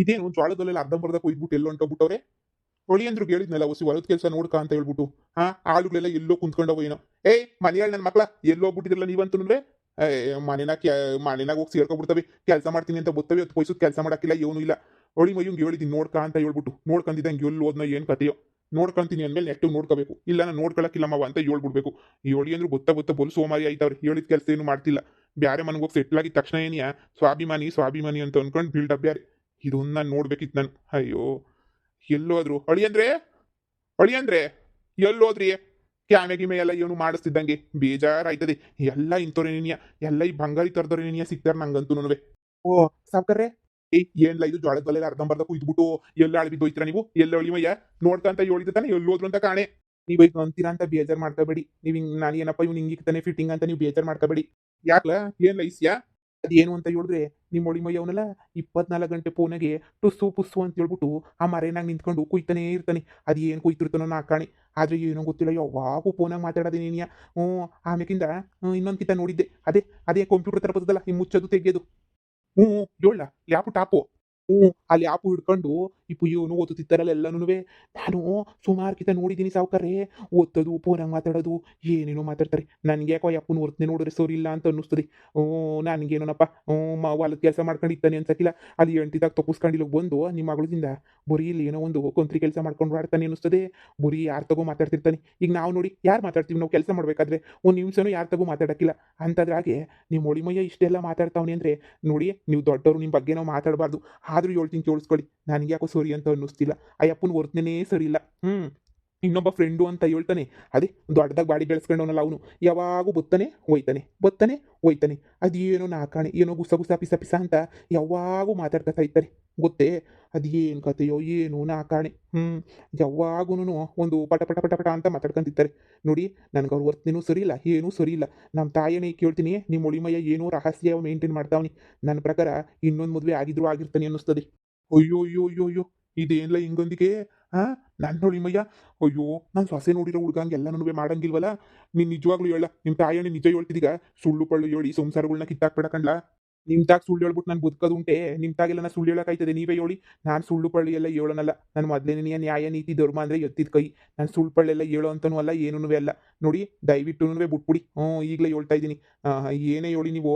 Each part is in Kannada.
ಇದೇನು ಅರ್ಧ ಅರ್ಧಂಬರ್ಧ ಕೊಯ್ದ್ಬಿಟ್ಟು ಎಲ್ಲೋ ಹೊಂಟೋಗ್ಬಿಟ್ಟವ್ರೆ? ಹೊಳಿ ಅಂದ್ರು ಹೇಳಿದ್ನಲ್ಲ ಹೊಸಿ ಹೊಲದ ಕೆಲಸ ನೋಡ್ಕ ಅಂತ ಹೇಳ್ಬಿಟ್ಟು. ಹಾ, ಆಳುಗಳೆಲ್ಲ ಎಲ್ಲೋ ಕುಂತ್ಕೊಂಡವ ಏನೋ. ಏ ಮನೆಯಾಳ ನನ್ನ ಮಕ್ಳ, ಎಲ್ಲೋ ಹೋಗ್ಬಿಟ್ಟಿದ್ರಲ್ಲ ನೀವಂತಂದ್ರೆ ಮನೆನಾಗ ಮನೆನಾಗ ಹೋಗಿ ಸೇರ್ಕೊಬಿಡ್ತವೆ. ಕೆಲಸ ಮಾಡ್ತೀನಿ ಅಂತ ಬರ್ತವೆ ಹೊತ್ತು ಕೊಯ್ಸೋದು ಕೆಲಸ ಮಾಡಕ್ಕಿಲ್ಲ, ಏನು ಇಲ್ಲ. ಹೊಳಿ ಮಯ್ಯಂಗೆ ಹೇಳಿದ್ದೀನಿ ನೋಡ್ಕ ಅಂತ ಹೇಳ್ಬಿಟ್ಟು. ನೋಡ್ಕೊಂಡಿದ್ದಂಗೆ ಎಲ್ಲಿ ಹೋದ್ನ ಏನು ಕತೆಯೋ. ನೋಡ್ಕೊಂತೀನಿ ಅಂದ್ಮೇಲೆ ನೆಟ್ಟು ನೋಡ್ಕೋಬೇಕು. ಇಲ್ಲ, ನಾನು ನೋಡ್ಕೊಳಕ್ಕಿಲ್ಲ ಮಾವ ಅಂತ ಹೇಳ್ಬಿಡ್ಬೇಕು. ಹೊಳಿ ಅಂದ್ರು ಗೊತ್ತಾ ಗೊತ್ತಾ ಬೊಲ್ ಸೋಮಾರಿ ಆಯ್ತವ್ರೆ. ಹೇಳಿದ ಕೆಲಸ ಏನು ಮಾಡ್ತಿಲ್ಲ. ಬ್ಯಾರೆ ಮನೆಗೆ ಹೋಗಿ ಸೆಟ್ಲ್ ಆಗಿದ ತಕ್ಷಣ ಏನಿಯಾ ಸ್ವಾಭಿಮಾನಿ ಸ್ವಾಭಿಮಾನಿ ಅಂತ ಅನ್ಕೊಂಡು ಬಿಲ್ಡಪ್ ಬ್ಯಾರೆ. ಇದನ್ನ ನಾನು ನೋಡ್ಬೇಕಿತ್ತು ನಾನು. ಅಯ್ಯೋ, ಎಲ್ಲೋದ್ರು. ಅಳಿ ಅಂದ್ರೆ? ಅಳಿ ಅಂದ್ರೆ? ಎಲ್ಲೋದ್ರಿ? ಕ್ಯಾಮೆ ಗಿಮೆ ಎಲ್ಲ ಏನು ಮಾಡಿಸ್ತಿದ್ದಂಗೆ? ಬೇಜಾರಾಯ್ತದೆ. ಎಲ್ಲ ಇಂಥವ್ರೇನಿಯ ಎಲ್ಲ ಈ ಬಂಗಾರಿ ತರದವ್ರೇನಿಯ ಸಿಗ್ತಾರ ನಂಗಂತೂ ಓ ಸಾಕರ್ರೆ ಏಯ್ ಏನ್ಲ ಇದು ಜೋಳದ ಅರ್ಧ ಅರ್ಧಂಬರ್ಧ ಕುಯ್ದ್ಬಿಟ್ಟು ಎಲ್ಲ ಅಳ್ಬಿದ್ದು ಹೋಯ್ತೀರಾ ನೀವು? ಎಲ್ಲ ಅಳಿಮಯ್ಯ? ಅಂತ ಹೇಳಿದ ತಾನೆ? ಎಲ್ಲೋದ್ರು ಅಂತ ಕಾಣೆ. ನೀವು ಈಗ ಅಂತೀರಾ ಅಂತ ಬೇಜಾರ್ ಮಾಡ್ಕೋಬೇಡಿ. ನೀವು ಹಿಂಗ್ ನಾನು ಏನಪ್ಪ ಇವ್ನು ಹಿಂಗಿಕ್ತಾನೆ ಫಿಟ್ಟಿಂಗ್ ಅಂತ ನೀವು ಬೇಜಾರ್ ಮಾಡ್ಕೋಬೇಡಿ. ಯಾಕ್ಲ? ಏನ್ ಲೈಸ್ಯಾ? ಅದೇನು ಅಂತ ಹೇಳಿದ್ರೆ ನಿಮ್ಮ ಒಳಿಮಯ್ಯ ಅವನಲ್ಲ, ಇಪ್ಪತ್ನಾಲ್ಕು ಗಂಟೆ ಫೋನಾಗೆ ಟುಸ್ಸು ಪುಸ್ಸು ಅಂತ ಹೇಳ್ಬಿಟ್ಟು ಆ ಮರೆನಾಗ ನಿಂತ್ಕೊಂಡು ಕುಯ್ತಾನೇ ಇರ್ತಾನೆ. ಅದು ಏನು ಕುಯ್ತಿರ್ತಾನೋ ನಾ ಕಾಣಿ. ಆದ್ರೆ ಏನೋ ಗೊತ್ತಿಲ್ಲ, ಯಾವಾಗೂ ಫೋನಾಗ ಮಾತಾಡೋದೆ ನೀನಿಯ ಹ್ಞೂ ಆಮೇಕಿಂದ ಇನ್ನೊಂದು ಕಿತ್ತ ನೋಡಿದ್ದೆ. ಅದೇ ಅದೇ ಕಂಪ್ಯೂಟರ್ ಥರ ಬರ್ತದಲ್ಲ ಈ ಮುಚ್ಚೋದು, ತೆಗೆಯೋದು. ಹ್ಞೂ ಹೇಳ ಲ್ಯಾಪು ಟಾಪು. ಹ್ಞೂ, ಅಲ್ಲಿ ಆಪು ಹಿಡ್ಕೊಂಡು ಈ ಪುಯ್ಯೋನು ಓದುತ್ತಿದ್ದಾರಲ್ಲ ಎಲ್ಲನೂ ನಾನು ಸುಮಾರು ಕಿತ ನೋಡಿದ್ದೀನಿ ಸಾವುಕಾರೆ ಓದೋದು ಫೋನಾಗ ಮಾತಾಡೋದು, ಏನೇನೋ ಮಾತಾಡ್ತಾರೆ. ನನಗೆ ಯಾಕೋ ಯಪ್ಪನ ಹೊರ್ತನೆ ನೋಡಿದ್ರೆ ಸರಿ ಇಲ್ಲ ಅಂತ ಅನ್ನಿಸ್ತದೆ. ಹ್ಞೂ ನನಗೇನೋನಪ್ಪ. ಹ್ಞೂ ಹೊಲದ ಕೆಲಸ ಮಾಡ್ಕೊಂಡಿದ್ದಾನೆ ಅನ್ಸಕ್ಕಿಲ್ಲ ಅಲ್ಲಿ ಎಂಟಿದಾಗ ತಪ್ಪಿಸ್ಕೊಂಡಿಲ್ಲ ಬಂದು ನಿಮ್ಮ ಮಗಳಿಂದ ಬರೀ ಇಲ್ಲಿ ಏನೋ ಒಂದು ಕೊಂತ್ರಿ ಕೆಲಸ ಮಾಡ್ಕೊಂಡು ಆಡ್ತಾನೆ ಅನ್ನಿಸ್ತದೆ. ಬರೀ ಯಾರು ತಗೋ ಮಾತಾಡ್ತಿರ್ತಾನೆ. ಈಗ ನಾವು ನೋಡಿ ಯಾರು ಮಾತಾಡ್ತೀವಿ ನಾವು ಕೆಲಸ ಮಾಡಬೇಕಾದ್ರೆ? ಒಂದು ನಿಮಿಷನೂ ಯಾರು ತಗೋ ಮಾತಾಡೋಕ್ಕಿಲ್ಲ. ಅಂತದ್ರಾಗೆ ನಿಮ್ಮ ಒಳಿಮಯ್ಯ ಇಷ್ಟೆಲ್ಲ ಮಾತಾಡ್ತಾವನೆ ಅಂದರೆ, ನೋಡಿ ನೀವು ದೊಡ್ಡವರು ನಿಮ್ಮ ಬಗ್ಗೆ ನಾವು ಮಾತಾಡಬಾರ್ದು. ಆದರೂ ಹೇಳ್ತೀನಿ ಕೇಳಿಸ್ಕೊಳ್ಳಿ ನನಗೆ ಯಾಕೋ ಸರಿ ಅಂತ ಅನ್ನಿಸ್ತಿಲ್ಲ. ಆ ಅಪ್ಪನ ವರ್ತನೆ ಸರಿ ಇಲ್ಲ ಹ್ಞೂ ಇನ್ನೊಬ್ಬ ಫ್ರೆಂಡು ಅಂತ ಹೇಳ್ತಾನೆ. ಅದೇ ದೊಡ್ಡದಾಗಿ ಬಾಡಿ ಬೆಳೆಸ್ಕೊಂಡವನಲ್ಲ ಅವನು. ಯಾವಾಗೂ ಬತ್ತಾನೆ ಹೋಯ್ತಾನೆ ಬತ್ತಾನೆ ಹೋಯ್ತಾನೆ ಅದೇನೋ ನಾಕಾಣೆ, ಏನೋ ಗುಸ ಗುಸ ಪಿಸ ಪಿಸ ಅಂತ ಯಾವಾಗೂ ಮಾತಾಡ್ತಾ ಇರ್ತಾರೆ ಗೊತ್ತೇ? ಅದೇನು ಕತೆಯೋ ಏನು ನಾಕಾಣೆ. ಹ್ಞೂ ಯಾವಾಗೂ ಒಂದು ಪಟ ಪಟ ಪಟ ಪಟ ಅಂತ ಮಾತಾಡ್ಕೊಂತಿರ್ತಾರೆ. ನೋಡಿ, ನನಗೆ ಅವ್ರ ವರ್ತನೆನೂ ಸರಿ ಇಲ್ಲ ಏನೂ ಸರಿ ಇಲ್ಲ ನಮ್ಮ ತಾಯಿನೇ ಕೇಳ್ತೀನಿ ನಿಮ್ಮ ಒಳಿಮಯ್ಯ ಏನೋ ರಹಸ್ಯ ಮೇಂಟೈನ್ ಮಾಡ್ತಾವನಿ. ನನ್ನ ಪ್ರಕಾರ ಇನ್ನೊಂದು ಮದುವೆ ಆಗಿದ್ರು ಆಗಿರ್ತಾನೆ ಅನ್ನಿಸ್ತದೆ. ಅಯ್ಯೋ ಅಯ್ಯೋ ಅಯ್ಯೋ ಅಯ್ಯೋ ಇದೇನಿಲ್ಲ ಹಿಂಗೊಂದಿಗೆ? ಹಾ ನನ್ನ ಒಳಿಮಯ್ಯ ಅಯ್ಯೋ, ನಾನು ಸೊಸೆ ನೋಡಿರೋ ಹುಡುಗಂಗೆ ಎಲ್ಲ ನನಗೆ ಮಾಡಂಗಿಲ್ವಲ್ಲ ನೀನು ನಿಜವಾಗ್ಲೂ ಹೇಳ ನಿಮ್ಮ ತಾಯಣ್ಣೆ ನಿಜ ಹೇಳ್ತಿದೀಗ? ಸುಳ್ಳು ಪಳ್ಳು ಹೇಳಿ ಸಂಸಾರಗಳನ್ನ ಕಿತ್ತಾಕ್ಬೇಡ ತಾಗ ಸುಳ್ಳು ಹೇಳ್ಬಿಟ್ಟು ನಾನು ಬದುಕೋದು ಉಂಟೆ. ನಿಮ್ಮ ತಾಗೆಲ್ಲ ನಾನು ಸುಳ್ಳು ಹೇಳೋಕಾಯ್ತದೆ ನೀವೇ ಹೇಳಿ. ನಾನು ಸುಳ್ಳು ಪಳ್ಳಿ ಎಲ್ಲ ಹೇಳೋನಲ್ಲ. ನಾನು ಮೊದಲನೇ ನ್ಯಾಯ, ನೀತಿ, ಧರ್ಮ ಅಂದರೆ ಎತ್ತಿದ ಕೈ. ನಾನು ಸುಳ್ಳು ಪಳ್ಳೆಲ್ಲ ಹೇಳೋ ಅಂತನೂ ಅಲ್ಲ ಏನೂ ಅಲ್ಲ. ನೋಡಿ, ದಯವಿಟ್ಟು ಬಿಟ್ಬಿಡಿ. ಹ್ಞೂ, ಈಗಲೇ ಹೇಳ್ತಾ ಇದ್ದೀನಿ. ಏನೇ ಹೇಳಿ ನೀವು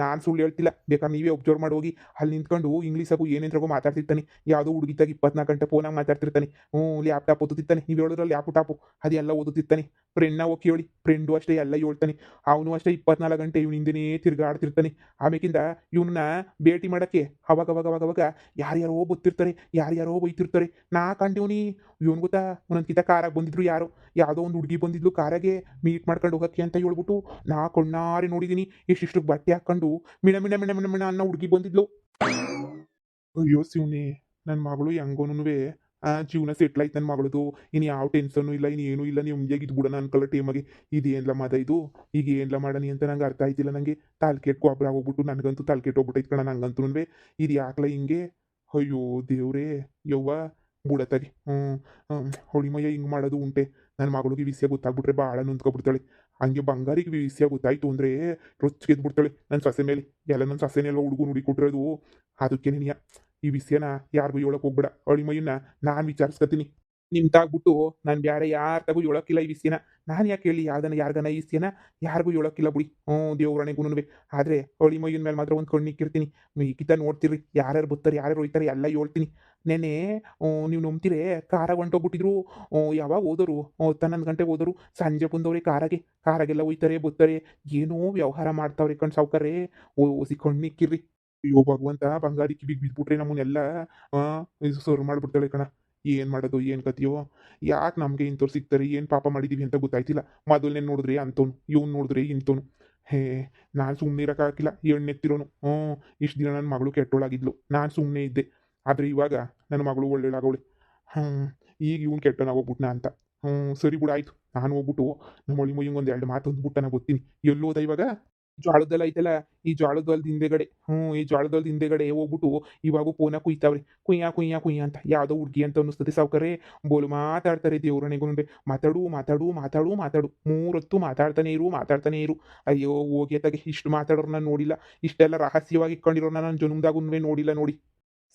ನಾನು ಸುಳ್ಳು ಹೇಳ್ತಿಲ್ಲ. ಬೇಕಾದ್ರೆ ನೀವೇ ಒಬ್ಸರ್ವ್ ಮಾಡಿ ಹೋಗಿ. ಅಲ್ಲಿ ನಿಂತ್ಕೊಂಡು ಇಂಗ್ಲೀಷಾಗೂ ಏನೇನ್ರಾಗೋ ಮಾತಾಡ್ತಿರ್ತಾನೆ. ಯಾವುದೋ ಹುಡುಗಿತಾಗಿ ಇಪ್ಪತ್ನಾಲ್ಕು ಗಂಟೆ ಫೋನಾಗ ಮಾತಾಡ್ತಿರ್ತಾನೆ. ಹ್ಞೂ ಲ್ಯಾಪ್ಟಾಪ್ ಓದುತ್ತಿರ್ತಾನೆ ನೀವು ಹೇಳಿದ್ರಲ್ಲ ಲ್ಯಾಪ್ಟಾಪು ಅದೆಲ್ಲ ಓದುತ್ತಿರ್ತಾನೆ. ಫ್ರೆಂಡ್ನ ಹೋಗಿ ಹೇಳಿ ಫ್ರೆಂಡು ಅಷ್ಟೇ, ಎಲ್ಲ ಹೇಳ್ತಾನೆ. ಅವನು ಅಷ್ಟೇ ಇಪ್ಪತ್ನಾಲ್ಕು ಗಂಟೆ ಇವನು ಹಿಂದೆನೇ ತಿರ್ಗಾಡ್ತಿರ್ತಾನೆ ಆಮೇಕಿಂದ ಇವನ್ನ ಭೇಟಿ ಮಾಡೋಕ್ಕೆ ಅವಾಗ ಅವಾಗ ಅವಾಗ ಅವಾಗ ಯಾರ್ಯಾರೋ ಬತ್ತಿರ್ತಾರೆ, ಯಾರ್ಯಾರೋ ಬೈತಿರ್ತಾರೆ. ನಾ ಕಂಡಿವ್ನಿ. ಇವನು ಗೊತ್ತಾ? ಒಂದೊಂದ್ಕಿಂತ ಕಾರಾಗ ಬಂದಿದ್ರು ಯಾರೋ. ಯಾವುದೋ ಒಂದು ಹುಡುಗಿ ಬಂದಿದ್ಲು ಕಾರಾಗೆ ಮೀಟ್ ಮಾಡ್ಕೊಂಡು ಹೋಗಕ್ಕೆ ಅಂತ ಹೇಳ್ಬಿಟ್ಟು ನಾ ಕಣ್ಣಾರೆ ನೋಡಿದ್ದೀನಿ ಎಷ್ಟಿಷ್ಟು ಬಟ್ಟೆ ಹಾಕೊಂಡು ಮಿಣ ಮಿಣ ಮಿಣ ಮಿಣ ಮಿಣ ಅನ್ನೋ ಹುಡುಗಿ ಬಂದಿದ್ಲು. ಅಯ್ಯೋ ಶಿವನಿ ನನ್ನ ಮಗಳು ಹೆಂಗೋನುವೆ ಆ, ಜೀವನ ಸೆಟ್ಲ್ ಆಯ್ತು ನನ್ನ ಮಗಳದು. ಇನ್ನು ಯಾವ ಟೆನ್ಷನ್ ಇಲ್ಲ ಇನ್ನು ಏನೂ ಇಲ್ಲ, ನೀವು ಇದ್ ಬಿಡೋಣ ಅನ್ಕೊಳ್ಳೋ ಟೈಮಾಗೆ ಇದೇನ್ಲ ಮದ ಇದು? ಈಗ ಏನ್ಲ ಮಾಡನಿ ಅಂತ ನಂಗೆ ಅರ್ಥ ಆಯ್ತಿಲ್ಲ ನನಗೆ ತಾಲ್ ಕೆಟ್ಟು ಹೋಗ್ಬಿಟ್ಟು ನನಗಂತೂ ತಾಲ್ಕೆಟ್ ಹೋಗ್ಬಿಟ್ಟೈತೆ ಕಣ ನಂಗಂತೂ ಇದು ಯಾಕಲ ಹಿಂಗೆ? ಅಯ್ಯೋ ದೇವ್ರೇ, ಯವ್ವ. ಬುಡತ್ತಾಗೆ ಹ್ಞೂ ಹೊಳಿಮಯ್ಯ ಹಿಂಗೆ ಮಾಡೋದು ಉಂಟೆ. ನನ್ನ ಮಗಳಿಗೆ ವಿಷಯ ಗೊತ್ತಾಗ್ಬಿಟ್ರೆ ಭಾಳ ನೊಂದ್ಕೊಬಿಡ್ತಾಳೆ ಹಂಗೆ ಬಂಗಾರಿಗೆ ವಿಷಯ ಗೊತ್ತಾಯ್ತು ಅಂದರೆ ರೊಚ್ಚಿಗೆದ್ದು ಬಿಡ್ತಾಳೆ ನನ್ನ ಸೊಸೆ ಮೇಲೆ. ಎಲ್ಲ ನನ್ನ ಸೊಸೆನೆಲ್ಲ ಹುಡುಗು ನುಡಿ ಕೊಟ್ಟಿರೋದು? ಅದಕ್ಕೆ ನೀನು ಈ ವಿಷಯನ ಯಾರಿಗೂ ಹೇಳಕ್ ಹೋಗ್ಬೇಡ. ಅಳಿಮಯ್ಯನ ನಾನು ವಿಚಾರಿಸ್ಕೊತೀನಿ. ನಿಮ್ ತಾಗ್ಬಿಟ್ಟು, ನಾನು ಬ್ಯಾರೆ ಯಾರ ತಗೋ ಹೇಳೋಕ್ಕಿಲ್ಲ ಈ ವಿಷಯನ. ನಾನು ಯಾಕೆ ಹೇಳಿ ಯಾರ್ದನ ಯಾರ್ಗನ ಈ ವಿಷಯನ? ಯಾರಿಗೂ ಹೇಳೋಕ್ಕಿಲ್ಲ ಬಿಡಿ. ಹ್ಞೂ ಆದ್ರೆ ಆದರೆ ಅಳಿಮಯ್ಯನ ಮೇಲೆ ಮಾತ್ರ ಒಂದು ಕಣ್ಣಿಕ್ಕಿರ್ತೀನಿ ಕಿತ್ತ ನೋಡ್ತೀರಿ ಯಾರ್ಯಾರು ಬರ್ತಾರೆ ಯಾರ್ಯಾರು ಹೋಯ್ತಾರೆ ಎಲ್ಲ ಹೇಳ್ತೀನಿ. ನೆನೆ ನೀವು ನಂಬ್ತಿರೇ ಕಾರಾಗ ಹೊಂಟೋಗ್ಬಿಟ್ಟಿದ್ರು. ಯಾವಾಗ ಹೋದರು? ಹನ್ನೊಂದು ಗಂಟೆಗೆ ಹೋದರು. ಸಂಜೆ ಬಂದವ್ರೆ ಕಾರಾಗೆ. ಕಾರಾಗೆಲ್ಲ ಹೋಯ್ತಾರೆ ಬರ್ತಾರೆ ಏನೋ ವ್ಯವಹಾರ ಮಾಡ್ತಾವ್ರಿ ಕಣ್ ಸಾವ್ಕಾರೆ ಓಸಿ ಕಣ್ಣಿಕ್ಕಿರ್ರಿ ಅಯ್ಯೋ ಭಗವಂತ ಬಂಗಾರಿ ಕಿವಿಗೆ ಬಿದ್ಬಿಟ್ರೆ ನಮ್ಮನ್ನೆಲ್ಲ ಸರ್ವ್ ಮಾಡ್ಬಿಡ್ತಾಳೆ ಕಣ. ಏನು ಮಾಡೋದು, ಏನು ಕತಿಯೋ ಯಾಕೆ ನಮಗೆ ಇಂಥವ್ರು ಸಿಗ್ತಾರೆ? ಏನು ಪಾಪ ಮಾಡಿದೀವಿ ಅಂತ ಗೊತ್ತಾಯ್ತಿಲ್ಲ. ಮೊದಲನೇ ನೋಡಿದ್ರೆ ಅಂತವನು ಇವ್ನು ನೋಡಿದ್ರೆ ಇಂಥವ್ನು. ಹೇ, ನಾನು ಸುಮ್ಮನೆ ಇರೋಕ್ಕಾಗಿಲ್ಲ ಎಣ್ಣೆತ್ತಿರೋನು ಹ್ಞೂ, ಇಷ್ಟು ದಿನ ನನ್ನ ಮಗಳು ಕೆಟ್ಟೋಳಾಗಿದ್ಲು. ನಾನು ಸುಮ್ಮನೆ ಇದ್ದೆ. ಆದರೆ ಇವಾಗ ನನ್ನ ಮಗಳು ಒಳ್ಳೇಳಾಗವಳೆ ಹ್ಞೂ, ಈಗ ಇವ್ನು ಕೆಟ್ಟನಾಗೋಗ್ಬಿಟ್ನ ಅಂತ. ಹ್ಞೂ, ಸರಿ ಬಿಡು, ಆಯ್ತು. ನಾನು ಹೋಗ್ಬಿಟ್ಟು ನಮ್ಮ ಒಳಿ ಮುಯ್ಯಂಗೆ ಒಂದು ಎರಡು ಮಾತು ಅಂದ್ಬಿಟ್ಟು ನಾನು ಗೊತ್ತೀನಿ ಎಲ್ಲೋದ ಇವಾಗ? ಜೋಳದಲ್ಲ ಐತಲ್ಲ, ಈ ಜ್ವಾಳದಲ್ ಹಿಂದೆಗಡೆ, ಹ್ಞೂ, ಈ ಜೋಳದ ಹಿಂದೆಗಡೆ ಹೋಗ್ಬಿಟ್ಟು ಇವಾಗ ಪೋನ ಕುಯ್ತಾವ್ರಿ. ಕುಯ್ಯ ಕುಯ್ಯ ಕುಯ್ಯ ಅಂತ, ಯಾವುದೋ ಹುಡುಗಿ ಅಂತ ಅನ್ನಿಸ್ತದೆ ಸಾವ್ಕರೇ ಬೋಲು ಮಾತಾಡ್ತಾರೆ ದೇವ್ರಣೆಗೂ ಮಾತಾಡು ಮಾತಾಡು ಮಾತಾಡು ಮಾತಾಡು. ಮೂರೊತ್ತು ಮಾತಾಡ್ತಾನೆ ಇರು ಮಾತಾಡ್ತಾನೆ ಇರು. ಅಯ್ಯೋ, ಹೋಗಿ ತಗೆ ಇಷ್ಟು ನಾನು ನೋಡಿಲ್ಲ. ಇಷ್ಟೆಲ್ಲ ರಹಸ್ಯವಾಗಿ ಇಟ್ಕೊಂಡಿರೋ ನಾನು ಜನ್ಮದಾಗೂ ನೋಡಿಲ್ಲ ನೋಡಿ.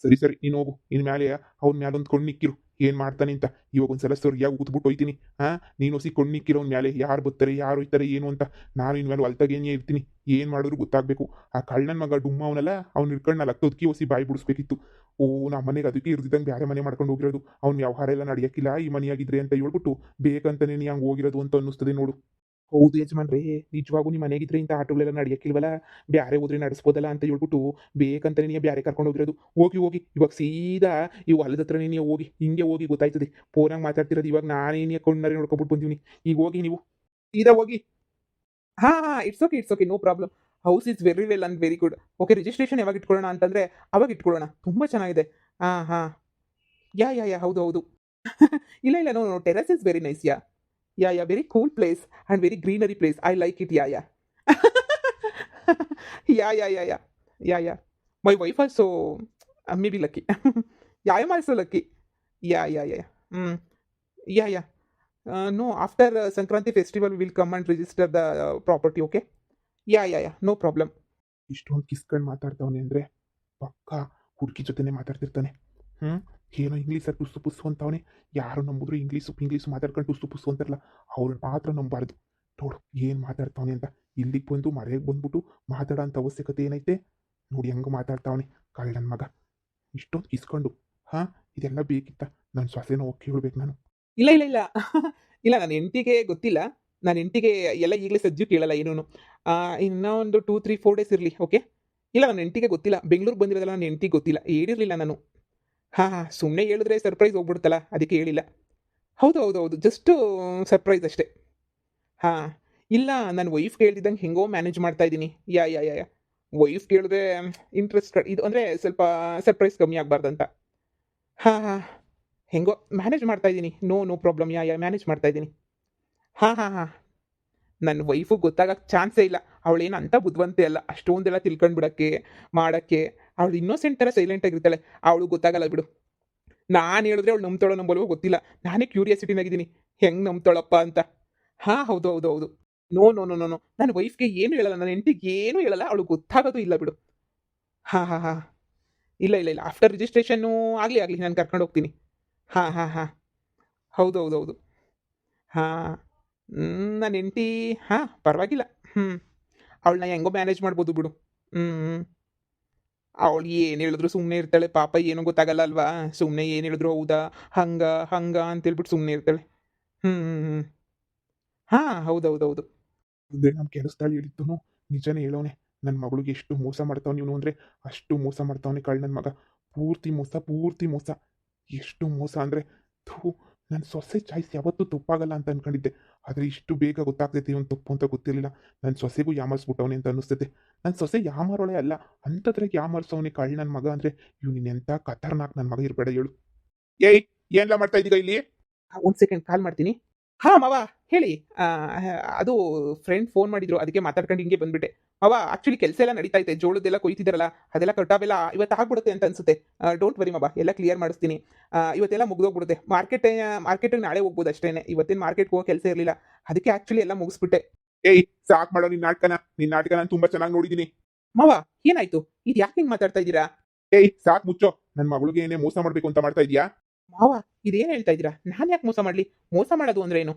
ಸರಿ ಸರಿ, ನೀನು ಹೋಗು ಇನ್ ಮೇಲೆ ಅವ್ನ ಒಂದು ಕಣ್ಣು ನಿಕ್ಕಿರು ಏನ್ ಮಾಡ್ತಾನೆ ಅಂತ. ಇವಾಗ ಒಂದ್ಸಲ ಸರಿಯಾಗಿ ಕೂತ್ಬಿಟ್ಟು ಹೋಯ್ತೀನಿ, ಹಾ? ನೀನು ಹೊಸಿ ಅವ್ನ ಮೇಲೆ ಯಾರು ಬರ್ತಾರೆ, ಯಾರು ಹೋಯ್ತಾರೆ, ಏನು ಅಂತ. ನಾನು ಇನ್ಮೇಲೆ ಹೊಲ್ತಾಗೇನೇ ಇರ್ತೀನಿ, ಏನ್ ಮಾಡಿದ್ರು ಗೊತ್ತಾಗ್ಬೇಕು. ಆ ಕಳ್ಳನ ಮಗ ಡುಮ್ಮ ಅವನಲ್ಲ, ಅವ್ನು ಇಟ್ಕೊಂಡು ನಾಲ್ಕು ತೊದ್ಕಿ ಬಾಯಿ ಬಿಡಿಸ್ಬೇಕಿತ್ತು. ಓ ನಮ್ಮ ಮನೆಗೆ ಅದಕ್ಕೆ ಇರ್ದಿದ್ದಂಗೆ ಬೇರೆ ಮನೆ ಮಾಡ್ಕೊಂಡು ಹೋಗಿರೋದು. ಅವ್ನ ವ್ಯವಹಾರ ಎಲ್ಲ ನಡೆಯಕ್ಕಿಲ್ಲ ಈ ಮನೆಯಾಗಿದ್ರೆ ಅಂತ ಹೇಳ್ಬಿಟ್ಟು ಬೇಕಂತಾನೆ ನೀ ಹಂಗೆ ಹೋಗಿರೋದು ಅಂತ ಅನ್ನಿಸ್ತದೆ ನೋಡು. ಹೌದು ಯಜಮಾನ್ರಿ, ನಿಜವಾಗೂ ನಿಮ್ಮ ಮನೆಗಿದ್ರೆ ಇಂಥ ಆಟೋಗಳೆಲ್ಲ ನಡೆಯಕ್ಕಿಲ್ವಲ್ಲ ಬ್ಯಾರೆ ಹೋದ್ರೆ ನಡೆಸ್ಬೋದಲ್ಲ ಅಂತ ಹೇಳ್ಬಿಟ್ಟು ಬೇಕಂತಾನೆ ನೀವು ಬ್ಯಾರೆ ಕರ್ಕೊಂಡು ಹೋಗಿರೋದು. ಹೋಗಿ ಹೋಗಿ, ಇವಾಗ ಸೀದಾ ಈ ಹೊಲದ ಹತ್ರನೇ ಹೋಗಿ, ಹಿಂಗೆ ಹೋಗಿ ಗೊತ್ತಾಯ್ತದೆ. ಫೋನಾಗ ಮಾತಾಡ್ತಿರೋದು ಇವಾಗ ನಾನೇನೇ ಕೊಂಡರೆ ನೋಡ್ಕೊಬಿಟ್ಟು ಬಂದೀನಿ ಈಗ ಹೋಗಿ ನೀವು, ಸೀದಾ ಹೋಗಿ. ಹಾ, ಹಾಂ it's okay it's okay no problem house is very well and very good okay registration ಯಾವಾಗ ಇಟ್ಕೊಳ್ಳೋಣ ಅಂತಂದರೆ ಅವಾಗ ಇಟ್ಕೊಳ್ಳೋಣ. ತುಂಬ ಚೆನ್ನಾಗಿದೆ. ಹಾ ಹಾ. ಯಾ ಯಾ ಯಾ, ಹೌದು ಹೌದು. ಇಲ್ಲ ಇಲ್ಲ no no terrace is very nice yeah? Yeah, yeah, very cool place and very greenery place. I like it. Yeah, yeah. yeah, yeah, yeah, yeah. Yeah, yeah. My wife also uh, maybe lucky. yeah, I am also lucky. Yeah, yeah, yeah. yeah. Mm. Yeah, yeah. Uh, no, after uh, Sankranti festival, we will come and register the uh, property, okay? Yeah yeah yeah no problem ಇಷ್ಟೊಂದು ಕಿಸ್ಕೊಂಡು ಮಾತಾಡ್ತವನೆ ಅಂದರೆ ಪಕ್ಕ ಹುಡುಗಿ ಜೊತೆನೆ ಮಾತಾಡ್ತಿರ್ತಾನೆ ಹ್ಞೂ ಏನೋ ಇಂಗ್ಲೀಷಲ್ಲಿ ಟುಸ್ತು ಪುಸ್ತು ಅಂತವನೇ. ಯಾರು ನಂಬಿದ್ರು ಇಂಗ್ಲೀಷು ಇಂಗ್ಲೀಷು ಮಾತಾಡ್ಕೊಂಡು ಟುಸ್ತು ಪುಸ್ತು ಅಂತಾರಲ್ಲ, ಅವ್ರನ್ನ ಮಾತ್ರ ನಂಬಾರ್ದು. ನೋಡು, ಏನು ಮಾತಾಡ್ತಾವನೆ ಅಂತ. ಇಲ್ಲಿಗೆ ಬಂದು ಮರೆಗೆ ಬಂದ್ಬಿಟ್ಟು ಮಾತಾಡೋ ಅಂಥ ಅವಶ್ಯಕತೆ ಏನೈತೆ? ನೋಡಿ ಹೆಂಗೆ ಮಾತಾಡ್ತಾವನೆ ಕಳ್ಳನ ಮಗ. ಇಷ್ಟೊಂದು ಇಸ್ಕೊಂಡು, ಹಾಂ, ಇದೆಲ್ಲ ಬೇಕಿತ್ತ? ನನ್ನ ಸೊಸೆನ ಹೋಗಿ ಕೇಳ್ಬೇಕು ನಾನು. ಇಲ್ಲ ಇಲ್ಲ ಇಲ್ಲ. ಇಲ್ಲ ನನ್ನ ಹೆಂಡತಿಗೆ ಗೊತ್ತಿಲ್ಲ. ನನ್ನ ಹೆಂಡತಿಗೆ ಎಲ್ಲ ಈಗಲೇ ಸಜ್ಜು ಕೇಳಲ್ಲ ಏನೂ ಇನ್ನೂ ಒಂದು ಟೂ ತ್ರೀ ಫೋರ್ ಡೇಸ್ ಇರಲಿ ಓಕೆ ಇಲ್ಲ ನನ್ನ ಹೆಂಡತಿಗೆ ಗೊತ್ತಿಲ್ಲ. ಬೆಂಗಳೂರು ಬಂದಿರೋದಲ್ಲ ನನ್ನ ಹೆಂಡತಿಗೆ ಗೊತ್ತಿಲ್ಲ. ಹೇಳಿರಲಿಲ್ಲ ನಾನು. ಹಾಂ ಸುಮ್ಮನೆ ಹೇಳಿದ್ರೆ ಸರ್ಪ್ರೈಸ್ ಹೋಗ್ಬಿಡ್ತಲ್ಲ ಅದಕ್ಕೆ ಹೇಳಿಲ್ಲ. ಹೌದು ಹೌದು ಹೌದು ಜಸ್ಟ್ ಸರ್ಪ್ರೈಸ್ ಅಷ್ಟೇ. ಹಾಂ, ಇಲ್ಲ ನನ್ನ ವೈಫ್ ಕೇಳ್ತಿದ್ದಂಗೆ ಹೆಂಗೋ ಮ್ಯಾನೇಜ್ ಮಾಡ್ತಾ ಇದ್ದೀನಿ. ಯಾ ಯಾ ಯಾ ವೈಫ್ ಕೇಳಿದ್ರೆ ಇಂಟ್ರೆಸ್ಟ್ ಇದು ಅಂದರೆ ಸ್ವಲ್ಪ ಸರ್ಪ್ರೈಸ್ ಕಮ್ಮಿ ಆಗಬಾರ್ದಂತ. ಹಾಂ ಹಾಂ, ಹೆಂಗೋ ಮ್ಯಾನೇಜ್ ಮಾಡ್ತಾ ಇದ್ದೀನಿ. No no problem yeah yeah manage ಮಾಡ್ತಾ ಇದ್ದೀನಿ. ಹಾಂ ಹಾಂ ಹಾಂ. ನನ್ನ ವೈಫು ಗೊತ್ತಾಗಕ್ಕೆ ಚಾನ್ಸೇ ಇಲ್ಲ. ಅವಳೇನು ಅಂತ ಬುದ್ಧಿವಂತೆ ಅಲ್ಲ. ಅಷ್ಟೊಂದೆಲ್ಲ ತಿಳ್ಕೊಂಡು ಬಿಡೋಕ್ಕೆ ಮಾಡೋಕ್ಕೆ. ಅವಳು ಇನ್ನೋಸೆಂಟ್ ಥರ ಸೈಲೆಂಟ್ ಆಗಿರ್ತಾಳೆ ಅವಳು ಗೊತ್ತಾಗಲ್ಲ ಬಿಡು. ನಾನು ಹೇಳಿದ್ರೆ ಅವಳು ನಂಬ್ತಾಳೋ ನಂಬಲ್ವೋ ಗೊತ್ತಿಲ್ಲ. ನಾನೇ ಕ್ಯೂರಿಯಾಸಿಟಿನಾಗಿದ್ದೀನಿ ಹೆಂಗೆ ನಂಬ್ತಾಳಪ್ಪ ಅಂತ. ಹಾಂ, ಹೌದು ಹೌದು ಹೌದು. ನೋ ನೋ ನೋ ನೋ ನನ್ನ ವೈಫ್ಗೆ ಏನು ಹೇಳಲ್ಲ. ನನ್ನ ಹೆಂಡತಿಗೆ ಏನು ಹೇಳಲ್ಲ. ಅವಳು ಗೊತ್ತಾಗೋದು ಇಲ್ಲ ಬಿಡು. ಹಾಂ ಹಾಂ ಹಾಂ. ಇಲ್ಲ ಇಲ್ಲ ಇಲ್ಲ. ಆಫ್ಟರ್ ರಿಜಿಸ್ಟ್ರೇಷನ್ನು ಆಗಲಿ ಆಗಲಿ. ನಾನು ಕರ್ಕೊಂಡು ಹೋಗ್ತೀನಿ. ಹಾಂ ಹಾಂ ಹಾಂ. ಹೌದು ಹೌದು ಹೌದು. ಹಾಂ. ನನ್ನ ಹೆಂಡತಿ, ಹಾಂ, ಪರವಾಗಿಲ್ಲ. ಹ್ಞೂ ಅವಳನ್ನ ಹೆಂಗೋ ಮ್ಯಾನೇಜ್ ಮಾಡ್ಬೋದು ಬಿಡು. ಹ್ಞೂ ಅವಳು ಏನು ಹೇಳಿದ್ರು ಸುಮ್ಮನೆ ಇರ್ತಾಳೆ. ಪಾಪ ಏನು ಗೊತ್ತಾಗಲ್ಲ ಅಲ್ವಾ? ಸುಮ್ಮನೆ ಏನು ಹೇಳಿದ್ರು ಹೌದಾ? ಹಂಗ ಹಂಗ ಅಂತೇಳ್ಬಿಟ್ಟು ಸುಮ್ಮನೆ ಇರ್ತಾಳೆ. ಹ್ಮ್ ಹ್ಞೂ ಹಾಂ ಹೌದು ಅಂದರೆ ನಮ್ಮ ಕೆಲಸದಲ್ಲಿ ಹೇಳಿದ್ದು ನಿಜನೇ ಹೇಳೋನೆ ನನ್ನ ಮಗಳಿಗೆ ಎಷ್ಟು ಮೋಸ ಮಾಡ್ತಾವ್ ನೀವು ಅಂದ್ರೆ ಅಷ್ಟು ಮೋಸ ಮಾಡ್ತಾವನೆ ಕಳ್ ನನ್ನ ಮಗ. ಪೂರ್ತಿ ಮೋಸ ಪೂರ್ತಿ ಮೋಸ. ಎಷ್ಟು ಮೋಸ ಅಂದರೆ ಥೂ ನನ್ನ ಸೊಸೆ ಚಾಯ್ಸ್ ಯಾವತ್ತೂ ತಪ್ಪಾಗಲ್ಲ ಅಂತ ಅನ್ಕೊಂಡಿದ್ದೆ. ಆದರೆ ಇಷ್ಟು ಬೇಗ ಗೊತ್ತಾಗ್ತೈತಿ ಇವನು ತಪ್ಪು ಅಂತ ಗೊತ್ತಿರಲಿಲ್ಲ. ನನ್ನ ಸೊಸೆಗೂ ಯಾಮರ್ಸ್ಬಿಟ್ಟವನೆ ಅಂತ ಅನಿಸ್ತೈತೆ ನನ್ನ ಸೊಸೆ ಯಾಮರೊಳೆ ಅಲ್ಲ ಅಂಥದ್ರಾಗ ಯಾಮರ್ಸವನಿ ಕಳ್ ನನ್ನ ಮಗ ಅಂದರೆ ಇವ್ನು ಎಂಥ ಖತರ್ನಾಕ್ ನನ್ನ ಮಗ ಇರಬೇಡ ಹೇಳು. ಏಯ್ ಏನೆಲ್ಲ ಮಾಡ್ತಾ ಇದೀಗ ಇಲ್ಲಿ? ಒಂದು ಸೆಕೆಂಡ್ ಕಾಲ್ ಮಾಡ್ತೀನಿ. ಹಾಂ ಮಾವ, ಹೇಳಿ. ಅದು ಫ್ರೆಂಡ್ ಫೋನ್ ಮಾಡಿದ್ರು, ಅದಕ್ಕೆ ಮಾತಾಡ್ಕೊಂಡು ಹಿಂಗೆ ಬಂದ್ಬಿಟ್ಟೆ. ಮಾವ ಆಕ್ಚುಲಿ ಕೆಲಸ ಎಲ್ಲ ನಡೀತಾ ಇದೆ ಜೋಳದೆಲ್ಲ ಕೊಯ್ತಿದ್ದಾರಲ್ಲ ಅದೆಲ್ಲ ಕಟಾವೆಲ್ಲ ಇವತ್ತು ಆಗ್ಬಿಡುತ್ತೆ ಅಂತ ಅನ್ಸುತ್ತೆ. ಡೋಂಟ್ ವರಿ ಮಾವ ಎಲ್ಲ ಕ್ಲಿಯರ್ ಮಾಡಿಸ್ತೀನಿ. ಆ, ಇವತ್ತೆಲ್ಲ ಮುಗ್ದೋಗ್ಬಿಡುತ್ತೆ. ಮಾರ್ಕೆಟ್ ಮಾರ್ಕೆಟಿಗೆ ನಾಳೆ ಹೋಗ್ಬೋದು ಅಷ್ಟೇ ಇವತ್ತಿನ ಮಾರ್ಕೆಟ್ಗೆ ಹೋಗೋ ಕೆಲಸ ಇರಲಿಲ್ಲ. ಅದಕ್ಕೆ ಆಕ್ಚುಲಿ ಎಲ್ಲ ಮುಗಿಸ್ಬಿಟ್ಟೆ. ಏಯ್ ಸಾಕ್ ಮಾಡೋ ನಿನ್ನ ನಾಟಕನ. ನಿನ್ನ ನಾಟಕ ನಾನು ತುಂಬಾ ಚೆನ್ನಾಗಿ ನೋಡಿದ್ದೀನಿ. ಮಾವ ಏನಾಯ್ತು? ಇದು ಯಾಕೆ ಹಿಂಗೆ ಮಾತಾಡ್ತಾ ಇದ್ದೀರಾ? ಏಯ್ ಸಾಕ್ ಮುಚ್ಚೋ. ನನ್ನ ಮಗಳಿಗೆ ಏನೇ ಮೋಸ ಮಾಡ್ಬೇಕು ಅಂತ ಮಾಡ್ತಾ ಇದೀಯಾ ಮಾವ ಇದೇನ್ ಹೇಳ್ತಾ ಇದ್ದೀರಾ? ನಾನು ಯಾಕೆ ಮೋಸ ಮಾಡ್ಲಿ? ಮೋಸ ಮಾಡೋದು ಅಂದ್ರೆ ಏನು?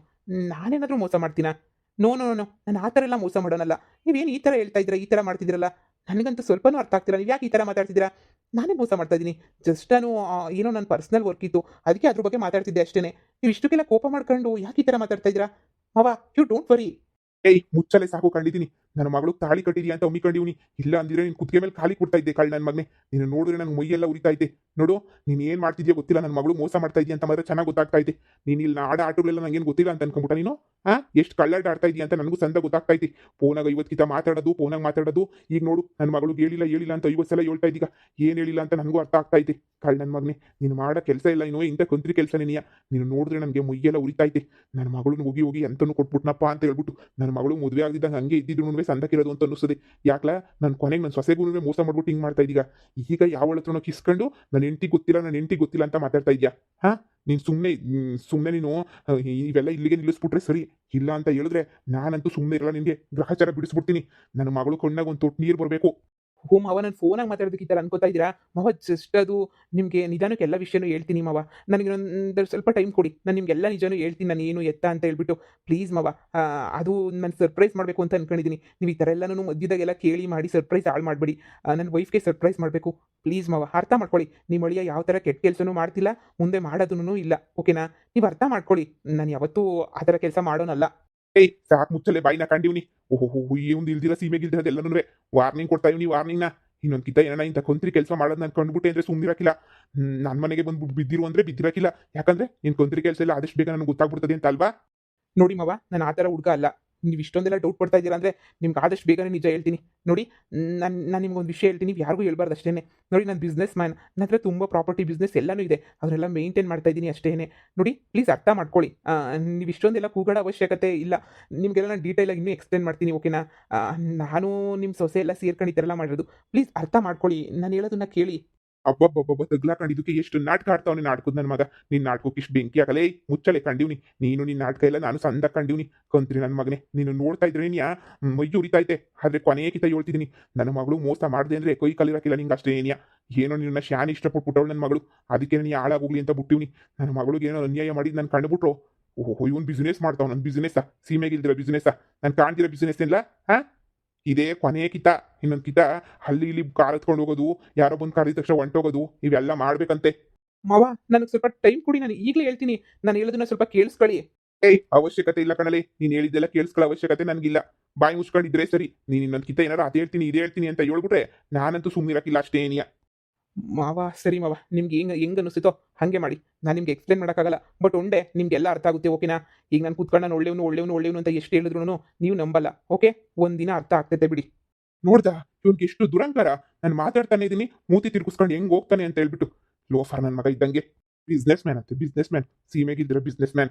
ನಾನೇನಾದರೂ ಮೋಸ ಮಾಡ್ತೀನಾ? ನೋ ನೋ ನೋ ನಾನು ಆ ಥರ ಎಲ್ಲ ಮೋಸ ಮಾಡೋನಲ್ಲ. ನೀವೇನು ಈ ಥರ ಹೇಳ್ತಾ ಇದ್ದೀರಾ, ಈ ಥರ ಮಾಡ್ತಿದ್ದೀರಲ್ಲ? ನನಗಂತೂ ಸ್ವಲ್ಪನೂ ಅರ್ಥ ಆಗ್ತಿಲ್ಲ. ನೀವು ಯಾಕೆ ಈ ಥರ ಮಾತಾಡ್ತಿದ್ದೀರಾ? ನಾನೇ ಮೋಸ ಮಾಡ್ತಾ ಇದ್ದೀನಿ. ಜಸ್ಟ್ ನಾನು ಏನೋ ನನ್ನ ಪರ್ಸ್ನಲ್ ವರ್ಕ್ ಇತ್ತು. ಅದಕ್ಕೆ ಅದ್ರ ಬಗ್ಗೆ ಮಾತಾಡ್ತಿದ್ದೆ ಅಷ್ಟೇ ನೀವು ಇಷ್ಟಕ್ಕೆಲ್ಲ ಕೋಪ ಮಾಡ್ಕೊಂಡು ಯಾಕೆ ಈ ಥರ ಮಾತಾಡ್ತಾ ಇದ್ದೀರಾ? ಅವಾ ಯು ಡೋಂಟ್ ವರಿ. ಏಯ್, ಮುಚ್ಚಲೆ ಸಾಕು ಕಂಡಿದ್ದೀನಿ ನನ್ನ ಮಗಳು ತಾಳಿ ಕಟ್ಟಿದೀಯ ಅಂತ ಒಮ್ಮಿಕೊಂಡಿವ್ನಿ ಇಲ್ಲ ಅಂದಿದ್ರೆ ನೀನು ಕುತ್ತಿಗೆ ಮೇಲೆ ಖಾಲಿ ಕೊಡ್ತಾ ಇದ್ದೆ ಕಳ್ ನನ್ನ ಮಗನೇ. ನೀನು ನೋಡಿದ್ರೆ ನನ್ನ ಮೈಯೆಲ್ಲ ಉರಿತಾ ಇದ್ದೆ ನೋಡು, ನೀನು ಏನು ಮಾಡ್ತಿದ್ಯಾ ಗೊತ್ತಿಲ್ಲ. ನನ್ನ ಮಗಳು ಮೋಸ ಮಾಡ್ತಾ ಇದೆಯಾ ಅಂತ ಮಾತ್ರ ಚೆನ್ನಾಗಿ ಗೊತ್ತಾಗ್ತಾ ಇದೆ. ನೀನು ಇಲ್ಲಿ ಆಡ ಆಟಗಳೆಲ್ಲ ನನಗೇನು ಗೊತ್ತಿಲ್ಲ ಅಂತ ಅನ್ಕೊಂಬಿಟ್ಟ ನೀನು? ಹಾ ಎಷ್ಟು ಕಳ್ಳಾಟ ಆಡ್ತಾ ಇದೆಯಾ ಅಂತ ನನಗೂ ಸಂದ ಗೊತ್ತಾಗ್ತಾ ಐತಿ ಫೋನಾಗ ಐವತ್ಕಿತ ಮಾತಾಡೋದು, ಫೋನಾಗ ಮಾತಾಡೋದು. ಈಗ ನೋಡು, ನನ್ನ ಮಗಳು ಹೇಳಿಲ್ಲ ಹೇಳಿಲ್ಲ ಅಂತ ಐವತ್ತು ಸಲ ಹೇಳ್ತಾ ಇದೀಗ. ಏನು ಹೇಳಿಲ್ಲ ಅಂತ ನನಗೂ ಅರ್ಥ ಆಗ್ತಾ ಇದೆ. ಕಳ್ ನನ್ನ ಮಗನೇ, ನೀನು ಮಾಡೋ ಕೆಲಸ ಇಲ್ಲ ಇನ್ನೂ, ಇಂಥ ಕಂತ್ರಿ ಕೆಲಸ ನೀನಿಯ ನೀನು ನೋಡಿದ್ರೆ ನನಗೆ ಮುಯ್ಯೆಲ್ಲ ಉರಿತಾ ಇದೆ. ನನ್ನ ಮಗಳನ್ನ ಹೋಗಿ ಹೋಗಿ ಎಂತನೂ ಕೊಟ್ಬಿಟ್ನಪ್ಪ ಅಂತ ಹೇಳ್ಬಿಟ್ಟು, ನನ್ನ ಮಗಳು ಮದುವೆ ಆಗಿದ್ದಾಗ ಹಂಗೆ ಇದ್ದಿದ್ರು ಸಂದಕ್ಕಿರೋದು ಅಂತ ಅನ್ನಿಸ್ತದೆ. ಯಾಕಲ? ನನ್ನ ಕೊನೆಗೆ ನನ್ನ ಸೊಸೆಗೂ ಮೋಸ ಮಾಡ್ಬಿಟ್ಟು ಹಿಂಗೆ ಮಾಡ್ತಾ ಇದೀಗ. ಈಗ ಯಾವ ಹತ್ರನೋ ಕಿಸ್ಕೊಂಡು ನನ್ನ ಹೆಂಡತಿ ಗೊತ್ತಿಲ್ಲ ನನ್ನ ಹೆಂಡತಿ ಗೊತ್ತಿಲ್ಲ ಅಂತ ಮಾತಾಡ್ತಾ ಇದೆಯಾ? ಹಾ? ನೀನು ಸುಮ್ಮನೆ ಸುಮ್ಮನೆ ನೀನು ಇವೆಲ್ಲ ಇಲ್ಲಿಗೆ ನಿಲ್ಲಿಸ್ಬಿಟ್ರೆ ಸರಿ. ಇಲ್ಲ ಅಂತ ಹೇಳಿದ್ರೆ ನಾನಂತೂ ಸುಮ್ಮನೆ ಇರಲ್ಲ ನಿನಗೆ. ಗ್ರಹಚಾರ ಬಿಡಿಸ್ಬಿಡ್ತೀನಿ. ನನ್ನ ಮಗಳು ಕಣ್ಣಾಗ ಒಂದು ತೊಟ್ಟು ನೀರು ಬರಬೇಕು. ಹೋ ಮಾವ, ನಾನು ಫೋನಾಗಿ ಮಾತಾಡೋದಕ್ಕೆ ಅನ್ಕೋತಾ ಇದ್ದೀರಾ? ಮಾವ ಜಸ್ಟ್ ಅದು ನಿಮಗೆ ನಿಧಾನಕ್ಕೆ ಎಲ್ಲ ವಿಷಯನೂ ಹೇಳ್ತೀನಿ ಮಾವ. ನನಗೆ ಒಂದು ಸ್ವಲ್ಪ ಟೈಮ್ ಕೊಡಿ. ನಾನು ನಿಮಗೆಲ್ಲ ನಿಜನೂ ಹೇಳ್ತೀನಿ, ನಾನು ಏನು ಎತ್ತ ಅಂತ ಹೇಳ್ಬಿಟ್ಟು. ಪ್ಲೀಸ್ ಮಾವ ಅದು ನಾನು ಸರ್ಪ್ರೈಸ್ ಮಾಡಬೇಕು ಅಂತ ಅನ್ಕೊಂಡಿದ್ದೀನಿ ನೀವು ಈ ಥರ ಎಲ್ಲನೂ ಮಧ್ಯದಾಗೆಲ್ಲ ಕೇಳಿ ಮಾಡಿ ಸರ್ಪ್ರೈಸ್ ಹಾಳು ಮಾಡಬೇಡಿ. ನನ್ನ ವೈಫ್ಗೆ ಸರ್ಪ್ರೈಸ್ ಮಾಡಬೇಕು. ಪ್ಲೀಸ್ ಮಾವ, ಅರ್ಥ ಮಾಡ್ಕೊಳ್ಳಿ. ನಿಮ್ಮ ಅಳಿಯ ಯಾವ ಥರ ಕೆಟ್ಟ ಕೆಲಸನೂ ಮಾಡ್ತಿಲ್ಲ, ಮುಂದೆ ಮಾಡೋದೂ ಇಲ್ಲ. ಓಕೆನಾ ನೀವು ಅರ್ಥ ಮಾಡ್ಕೊಳ್ಳಿ. ನಾನು ಯಾವತ್ತೂ ಆ ಥರ ಕೆಲಸ ಮಾಡೋನಲ್ಲ. ಏಯ್ ಸಾಕು ಮುಚ್ಚಲೆ ಬಾಯಿನ ಕಂಡಿವ್ನಿ ಓಹೋ ಒಂದು ಇಲ್ದಿರ ಸೀಮೆಗೆ ಇಲ್ದಿರೋದು ಎಲ್ಲನೂ ವಾರ್ನಿಂಗ್ ಕೊಡ್ತಾ ಇವ್ನಿ ವಾರ್ನಿಂಗ್ನ ಇನ್ನೊಂದು ಕಿತ್ತ ಏನಾರ ಇಂಥ ಕೊಂತ್ರಿ ಕೆಲಸ ಮಾಡೋದು ನಾನು ಕಂಡ್ಬಿಟ್ಟೆ ಅಂದ್ರೆ ಸುಮ್ಮನಿರಕ್ಕಿಲ್ಲ ನನ್ನ ಮನೆಗೆ ಬಂದ್ಬಿಟ್ಟು ಬಿದ್ದಿರು ಅಂದ್ರೆ ಬಿದ್ದಿರಕ್ಕಿಲ್ಲ ಯಾಕಂದ್ರೆ ನಿನ್ ಕೊಂತ್ರಿ ಕೆಲಸ ಎಲ್ಲ ಆದಷ್ಟು ಬೇಗ ನನಗೆ ಗೊತ್ತಾಗ್ಬಿಡ್ತದೆ ಅಂತ ಅಲ್ವಾ? ನೋಡಿ ಮಾವಾ, ನಾನು ಆ ಥರ ಹುಡುಗ ಅಲ್ಲ. ನೀವು ಇಷ್ಟೊಂದೆಲ್ಲ ಡೌಟ್ ಪಡ್ತಾ ಇದ್ದೀರಾ ಅಂದರೆ ನಿಮ್ಗೆ ಆದಷ್ಟು ಬೇಗನೆ ನಿಜ ಹೇಳ್ತೀನಿ. ನೋಡಿ, ನಾನು ನಾನು ನಿಮ್ಗೊಂದು ವಿಷಯ ಹೇಳ್ತೀನಿ, ನೀವು ಯಾರಿಗೂ ಹೇಳ್ಬಾರ್ದು ಅಷ್ಟೇ ನೋಡಿ, ನಾನು ಬಿಸ್ನೆಸ್ ಮ್ಯಾನ್ ನನ್ನ ಹತ್ರ ತುಂಬ ಪ್ರಾಪರ್ಟಿ ಬಿಸ್ನೆಸ್ ಎಲ್ಲನೂ ಇದೆ. ಅದನ್ನೆಲ್ಲ ಮೇಂಟೈನ್ ಮಾಡ್ತಾ ಇದ್ದೀನಿ ಅಷ್ಟೇ ನೋಡಿ ಪ್ಲೀಸ್ ಅರ್ಥ ಮಾಡ್ಕೊಳ್ಳಿ. ನೀವು ಇಷ್ಟೊಂದೆಲ್ಲ ಕೂಗಾಡೋ ಅವಶ್ಯಕತೆ ಇಲ್ಲ. ನಿಮಗೆಲ್ಲ ನಾನು ಡೀಟೇಲಾಗಿ ಇನ್ನೂ ಎಕ್ಸ್ಪ್ಲೇನ್ ಮಾಡ್ತೀನಿ ಓಕೆನಾ ನಾನು ನಿಮ್ಮ ಸೊಸೆ ಎಲ್ಲ ಸೇರ್ಕೊಂಡು ಈ ಥರ ಎಲ್ಲ ಮಾಡಿರೋದು. ಪ್ಲೀಸ್ ಅರ್ಥ ಮಾಡ್ಕೊಳ್ಳಿ. ನಾನು ಹೇಳೋದನ್ನ ಕೇಳಿ. ಅಬ್ಬಬ್ಬಬ್ಬ ತಗ್ಲಾಕೊಂಡಿದ್ದಕ್ಕೆ ಎಷ್ಟು ನಾಟಕ ಆಡ್ತಾವನೆ ನಾಟಕದ ನನ್ನ ಮಗ. ನಿನ್ನ ನಾಟಕಕ್ಕೆ ಇಷ್ಟು ಬೆಂಕಿ ಆಗಲೇ ಮುಚ್ಚಲೆ ಕಂಡಿವ್ನಿ. ನೀನು ನಿನ್ನ ನಾಟಕ ಇಲ್ಲ ನಾನು ಸಂದ ಕಂಡಿವ್ನಿ. ಕಂತ್ರಿ ನನ್ನ ಮಗನೇ, ನೀನು ನೋಡ್ತಾ ಇದ್ರೆ ನೀನು ಮೈ ಉರಿತೈತೆ ಆದ್ರೆ ಕೊನೆಯ ಕಿತ ಹೇಳ್ತಿದ್ದೀನಿ ನನ್ನ ಮಗಳು ಮೋಸ ಮಾಡಿದೆ ಅಂದ್ರೆ ಕೈ ಕಲಿರಾಕಿಲ್ಲ ನಿಂಗೆ ಅಷ್ಟೇ ಏನಿಯಾ ಏನೋ ನಿನ್ನ ಶಾನ್ ಇಷ್ಟಪಟ್ಬಿಟ್ಟವಳು ನನ್ನ ಮಗಳು. ಅದಕ್ಕೆ ನೀ ಹಾಳಾಗೋಗ್ಲಿ ಅಂತ ಬಿಟ್ಟಿವ್ನಿ. ನನ್ನ ಮಗಳಿಗೆ ಏನೋ ಅನ್ಯಾಯ ಮಾಡಿ ನಾನು ಕಂಡುಬಿಟ್ರು ಓಹೋ, ಇವನ್ ಬಿಸ್ನೆಸ್ ಮಾಡ್ತಾವ. ನನ್ನ ಬಿಸ್ನೆಸ್ಸಾ ಸೀಮೆಗಿಲ್ದಿರೋ ಬಿಸ್ನೆಸ್ಸಾ ನಾನು ಕಾಣ್ತಿರೋ ಬಿಸ್ನೆಸ್ ಇಲ್ಲ ಹಾ ಇದೇ ಕೊನೆಯ ಕಿತ, ಇನ್ನೊಂದು ಕಿತ ಅಲ್ಲಿ ಇಲ್ಲಿ ಕಾರ್ ಎತ್ಕೊಂಡು ಹೋಗೋದು, ಯಾರೋ ಬಂದು ಕರೆದ ತಕ್ಷಣ ಹೊಂಟೋಗೋದು, ಇವೆಲ್ಲ ಮಾಡ್ಬೇಕಂತೆ. ಮಾವ, ನನಗೆ ಸ್ವಲ್ಪ ಟೈಮ್ ಕೊಡಿ, ನಾನು ಈಗಲೇ ಹೇಳ್ತೀನಿ, ನಾನು ಹೇಳೋದನ್ನ ಸ್ವಲ್ಪ ಕೇಳಿಸ್ಕೊಳ್ಳಿ. ಏಯ್, ಅವಶ್ಯಕತೆ ಇಲ್ಲ ಕಣಲಿ, ನೀನ್ ಹೇಳಿದ್ದೆಲ್ಲ ಕೇಳಿಸ್ಕೊಳ್ಳೋ ಅವಶ್ಯಕತೆ ನನಗಿಲ್ಲ. ಬಾಯಿ ಮುಚ್ಕೊಂಡಿದ್ರೆ ಸರಿ, ನೀನ್ ಇನ್ನೊಂದು ಕಿತ ಏನಾರು ಅದೇ ಹೇಳ್ತೀನಿ, ಇದೇ ಹೇಳ್ತೀನಿ ಅಂತ ಹೇಳ್ಬಿಟ್ರೆ ನಾನಂತೂ ಸುಮ್ಮನಿರಕ್ಕಿಲ್ಲ ಅಷ್ಟೇ ಏನಿಯ. ಮಾವ, ಸರಿ ಮಾವ, ನಿಮ್ಗೆ ಹೆಂಗೆ ಹೆಂಗೆ ಅನಿಸುತ್ತೋ ಹಾಗೆ ಮಾಡಿ. ನಾನು ನಿಮ್ಗೆ ಎಕ್ಸ್ಪ್ಲೇನ್ ಮಾಡೋಕ್ಕಾಗಲ್ಲ ಬಟ್ ಒಂದೇ ನಿಮ್ಗೆಲ್ಲ ಅರ್ಥ ಆಗುತ್ತೆ ಓಕೆನಾ ಈಗ ನಾನು ಕೂತ್ಕೊಂಡು ಒಳ್ಳೆಯವನು ಒಳ್ಳೆಯವನು ಒಳ್ಳೆಯವನು ಅಂತ ಎಷ್ಟು ಹೇಳಿದ್ರು ನೀವು ನಂಬಲ್ಲ ಓಕೆ ಒಂದಿನ ಅರ್ಥ ಆಗ್ತೈತೆ ಬಿಡಿ. ನೋಡ್ದಾ? ಇವನ್ಗೆ ಎಷ್ಟು ದುರಂಕಾರ. ನಾನು ಮಾತಾಡ್ತಾನೆ ಇದ್ದೀನಿ ಮೂತಿ ತಿರ್ಗಿಸ್ಕೊಂಡು ಹೆಂಗ್ ಹೋಗ್ತಾನೆ ಅಂತ ಹೇಳ್ಬಿಟ್ಟು. ಲೋಫರ್ ನನ್ನ ಮಗ ಇದ್ದಂಗೆ. ಬಿಸ್ನೆಸ್ ಮ್ಯಾನ್ ಅಂತ ಬಿಸ್ನೆಸ್ ಮ್ಯಾನ್ ಸೀಮೆಗಿದ್ರೆ ಬಿಸ್ನೆಸ್ ಮ್ಯಾನ್